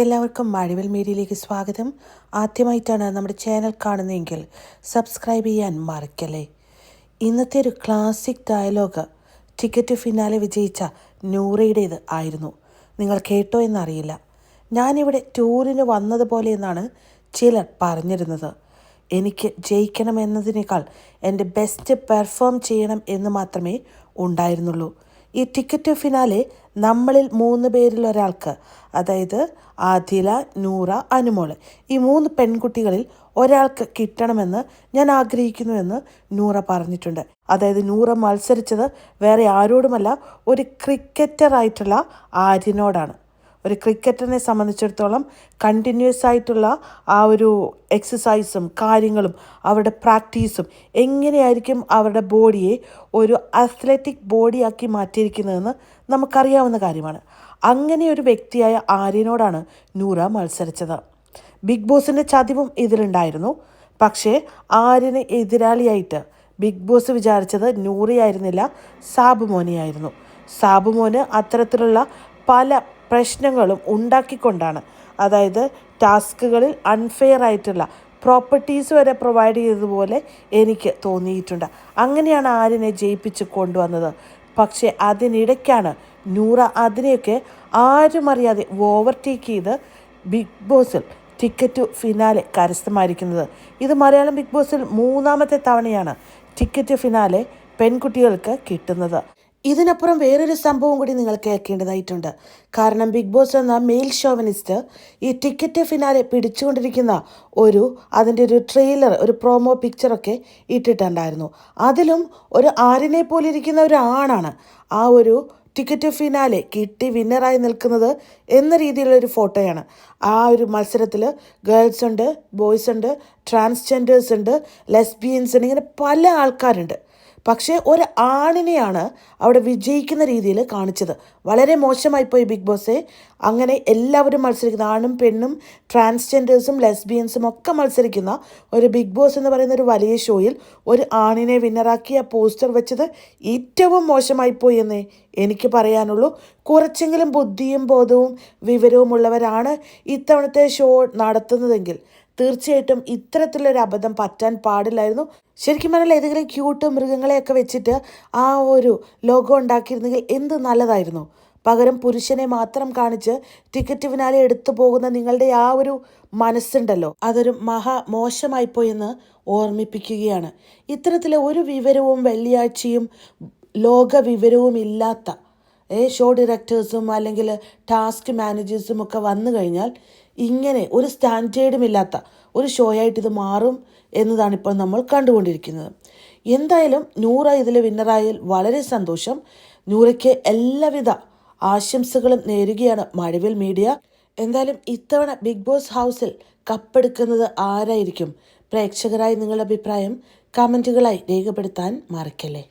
എല്ലാവർക്കും മഴവിൽ മീഡിയയിലേക്ക് സ്വാഗതം. ആദ്യമായിട്ടാണ് നമ്മുടെ ചാനൽ കാണുന്നതെങ്കിൽ സബ്സ്ക്രൈബ് ചെയ്യാൻ മറക്കല്ലേ. ഇന്നത്തെ ഒരു ക്ലാസിക് ഡയലോഗ് ടിക്കറ്റ് ഫിനാലെ വിജയിച്ച നൂറയുടേത് ആയിരുന്നു. നിങ്ങൾ കേട്ടോ എന്നറിയില്ല. ഞാനിവിടെ ടൂറിന് വന്നതുപോലെ എന്നാണ് ചിലർ പറഞ്ഞിരുന്നത്. എനിക്ക് ജയിക്കണമെന്നതിനേക്കാൾ എന്റെ ബെസ്റ്റ് പെർഫോം ചെയ്യണം എന്ന് മാത്രമേ ഉണ്ടായിരുന്നുള്ളൂ. ഈ ടിക്കറ്റ് ഫിനാലെ നമ്മളിൽ മൂന്ന് പേരിൽ ഒരാൾക്ക് അതായത് ആദില നൂറ അനുമോൾ. ഈ മൂന്ന് പെൺകുട്ടികളിൽ ഒരാൾക്ക് കിട്ടണമെന്ന് ഞാൻ ആഗ്രഹിക്കുന്നുവെന്ന് നൂറ പറഞ്ഞിട്ടുണ്ട്. അതായത് നൂറ മത്സരിച്ചത് വേറെ ആരോടുമല്ല ഒരു ക്രിക്കറ്ററായിട്ടുള്ള ആര്യനോടാണ്. ഒരു ക്രിക്കറ്ററിനെ സംബന്ധിച്ചിടത്തോളം കണ്ടിന്യൂസ് ആയിട്ടുള്ള ആ ഒരു എക്സസൈസും കാര്യങ്ങളും അവരുടെ പ്രാക്ടീസും എങ്ങനെയായിരിക്കും അവരുടെ ബോഡിയെ ഒരു അത്ലറ്റിക് ബോഡിയാക്കി മാറ്റിയിരിക്കുന്നതെന്ന് നമുക്കറിയാവുന്ന കാര്യമാണ്. അങ്ങനെ ഒരു വ്യക്തിയായ ആര്യനോടാണ് നൂറ മത്സരിച്ചത്. ബിഗ് ബോസിന്റെ ചതിവും ഇതിലുണ്ടായിരുന്നു. പക്ഷേ ആര്യന് എതിരാളിയായിട്ട് ബിഗ് ബോസ് വിചാരിച്ചത് നൂറിയായിരുന്നില്ല സാബുമോനെയായിരുന്നു. സാബുമോന് അത്തരത്തിലുള്ള പല പ്രശ്നങ്ങളും ഉണ്ടാക്കിക്കൊണ്ടാണ്. അതായത് ടാസ്കുകളിൽ അൺഫെയർ ആയിട്ടുള്ള പ്രോപ്പർട്ടീസ് വരെ പ്രൊവൈഡ് ചെയ്തതുപോലെ എനിക്ക് തോന്നിയിട്ടുണ്ട്. അങ്ങനെയാണ് ആര്യനെ ജയിപ്പിച്ച് കൊണ്ടുവന്നത്. പക്ഷേ അതിനിടയ്ക്കാണ് നൂറ അതിനെയൊക്കെ ആരും അറിയാതെ ഓവർടേക്ക് ചെയ്ത് ബിഗ് ബോസിൽ ടിക്കറ്റ് ഫിനാലെ കരസ്ഥമായിരിക്കുന്നത്. ഇത് മലയാളം ബിഗ് ബോസിൽ മൂന്നാമത്തെ തവണയാണ് ടിക്കറ്റ് ഫിനാലെ പെൺകുട്ടികൾക്ക് കിട്ടുന്നത്. ഇതിനപ്പുറം വേറൊരു സംഭവം കൂടി നിങ്ങൾ കേൾക്കേണ്ടതായിട്ടുണ്ട്. കാരണം ബിഗ് ബോസ് എന്ന മെയിൽ ഷോവനിസ്റ്റ് ഈ ടിക്കറ്റ് ഫിനാലെ പിടിച്ചുകൊണ്ടിരിക്കുന്ന ഒരു അതിന്റെ ഒരു ട്രെയിലർ ഒരു പ്രോമോ പിക്ചറൊക്കെ ഇട്ടിട്ടുണ്ടായിരുന്നു. അതിലും ഒരു ആരിനെ പോലെ ഇരിക്കുന്ന ഒരു ആണാണ് ആ ഒരു ടിക്കറ്റ് ഫിനാലെ കിട്ടി വിന്നറായി നിൽക്കുന്നത് എന്ന രീതിയിലുള്ള ഒരു ഫോട്ടോയാണ്. ആ ഒരു മത്സരത്തിൽ ഗേൾസ് ഉണ്ട് ബോയ്സ് ഉണ്ട് ട്രാൻസ്ജെൻഡേഴ്സ് ഉണ്ട് ലെസ്ബിയൻസ് ഉണ്ട് ഇങ്ങനെ പല ആൾക്കാരുണ്ട്. പക്ഷേ ഒരു ആണിനെയാണ് അവിടെ വിജയിക്കുന്ന രീതിയിൽ കാണിച്ചത്. വളരെ മോശമായിപ്പോയി ബിഗ് ബോസ്. അങ്ങനെ എല്ലാവരും മത്സരിക്കുന്ന ആണും പെണ്ണും ട്രാൻസ്ജെൻഡേഴ്സും ലെസ്ബിയൻസും ഒക്കെ മത്സരിക്കുന്ന ഒരു ബിഗ് ബോസ് എന്ന് പറയുന്ന ഒരു വലിയ ഷോയിൽ ഒരു ആണിനെ വിന്നറാക്കി ആ പോസ്റ്റർ വെച്ചത് ഏറ്റവും മോശമായിപ്പോയി എന്നേ എനിക്ക് പറയാനുള്ളൂ. കുറച്ചെങ്കിലും ബുദ്ധിയും ബോധവും വിവരവും ഉള്ളവരാണ് ഇത്തവണത്തെ ഷോ നടത്തുന്നതെങ്കിൽ. തീർച്ചയായിട്ടും ഇത്തരത്തിലൊരു അബദ്ധം പറ്റാൻ പാടില്ലായിരുന്നു. ശരിക്കും പറഞ്ഞാൽ ഏതെങ്കിലും ക്യൂട്ട് മൃഗങ്ങളെയൊക്കെ വെച്ചിട്ട് ആ ഒരു ലോഗോ ഉണ്ടാക്കിയിരുന്നെങ്കിൽ എന്ത് നല്ലതായിരുന്നു? പകരം പുരുഷനെ മാത്രം കാണിച്ച് ടിക്കറ്റ് പിന്നാലെ എടുത്തു പോകുന്ന നിങ്ങളുടെ ആ ഒരു മനസ്സുണ്ടല്ലോ. അതൊരു മഹാ മോശമായിപ്പോയെന്ന് ഓർമ്മിപ്പിക്കുകയാണ്. ഇത്തരത്തിലെ ഒരു വിവരവും വെള്ളിയാഴ്ചയും ലോക വിവരവും ഇല്ലാത്ത ഷോ ഡിറക്ടേഴ്സും അല്ലെങ്കിൽ ടാസ്ക് മാനേജേഴ്സും ഒക്കെ വന്നു കഴിഞ്ഞാൽ ഇങ്ങനെ ഒരു സ്റ്റാൻഡേർഡും ഇല്ലാത്ത ഒരു ഷോ ആയിട്ട് ഇത് മാറും എന്നതാണ് ഇപ്പോൾ നമ്മൾ കണ്ടുകൊണ്ടിരിക്കുന്നത്. എന്തായാലും നൂറ ഇതിൽ വിന്നറായാൽ വളരെ സന്തോഷം. നൂറയ്ക്ക് എല്ലാവിധ ആശംസകളും നേരുകയാണ് മഴവിൽ മീഡിയ. എന്തായാലും ഇത്തവണ ബിഗ് ബോസ് ഹൗസിൽ കപ്പെടുക്കുന്നത് ആരായിരിക്കും? പ്രേക്ഷകരായി നിങ്ങളുടെ അഭിപ്രായം കമന്റുകളായി രേഖപ്പെടുത്താൻ മറക്കല്ലേ?